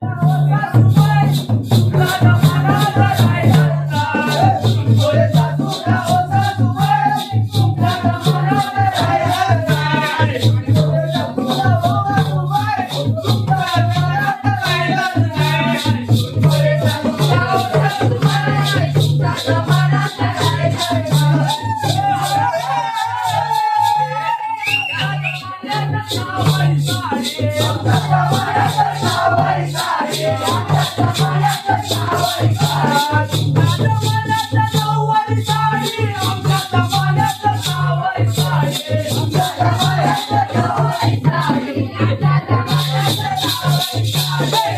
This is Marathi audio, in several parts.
Vamos, vamos. Hey!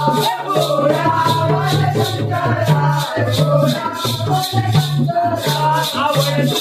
Yeah.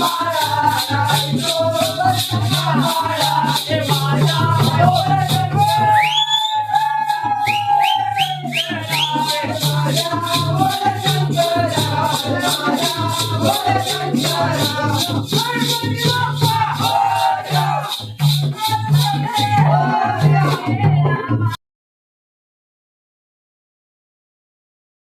Bye.